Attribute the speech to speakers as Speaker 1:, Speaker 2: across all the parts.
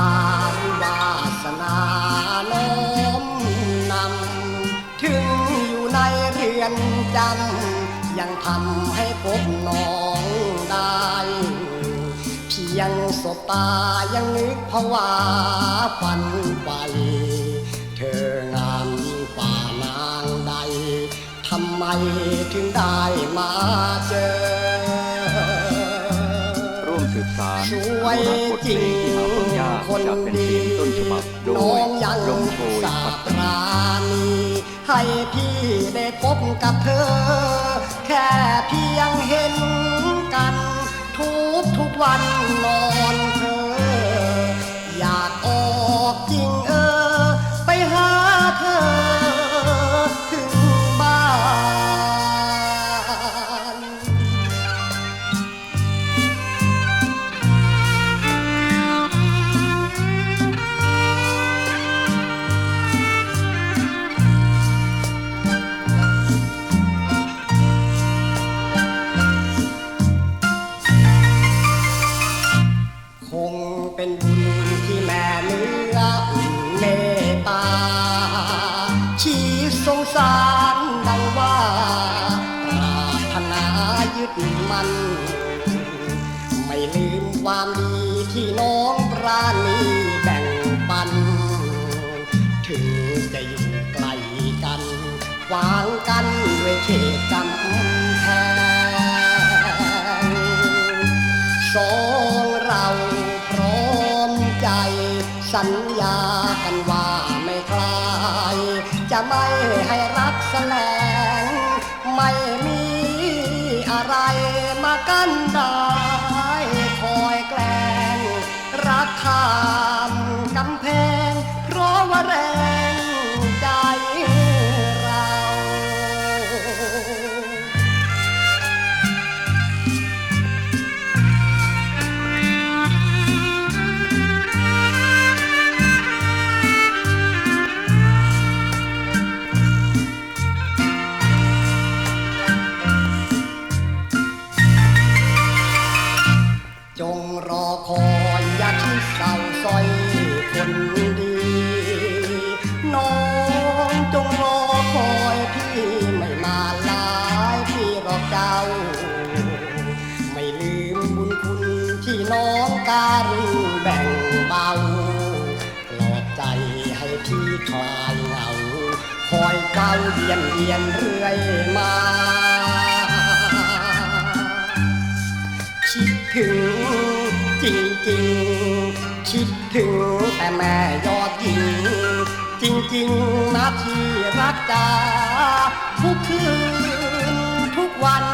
Speaker 1: าวาสนาน้มนำ ถึงอยู่ในเรือนจำ ยังทำให้พบน้องได้ เพียงสบตายังนึกภาวาฝันไป เธองามยิ่งกว่านางใด ทำไมถึงได้มาเจอ
Speaker 2: ร่วมสืบสาร
Speaker 1: สวย
Speaker 2: อนุรักษ์บทเพ
Speaker 1: จริ
Speaker 2: ล
Speaker 1: ง
Speaker 2: งที่หาฟังยาก
Speaker 1: คน
Speaker 2: จากเป็น
Speaker 1: ดี
Speaker 2: เพลงต้นฉบับโด
Speaker 1: น้อยงยัง
Speaker 2: ลมโชย
Speaker 1: สา
Speaker 2: ปัต
Speaker 1: ต
Speaker 2: ตานี
Speaker 1: รานีให้พี่ได้พบกับเธอ แค่เพียงเห็นกัน ทุกทุกๆวันนอน ยึดมัน ไม่ลืมความดีที่น้องปราณีแบ่งปัน ถึงจะอยู่ไกลกันขวางกันด้วยเขตกำแพงสองเราพร้อมใจ สัญญากันว่าไม่คลาย จะไม่ มา บุญคุณที่น้องการแบ่งเบาปลอบใจให้พี่คลายเหงาคอยเก้าเยียนเยียนเรื่อยมา คิดถึงจริงจริงคิดถึงแต่แม่ยอดหญิง จริงจริงนะที่รักจาทุกคืนทุกวัน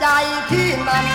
Speaker 1: ใจที่มัน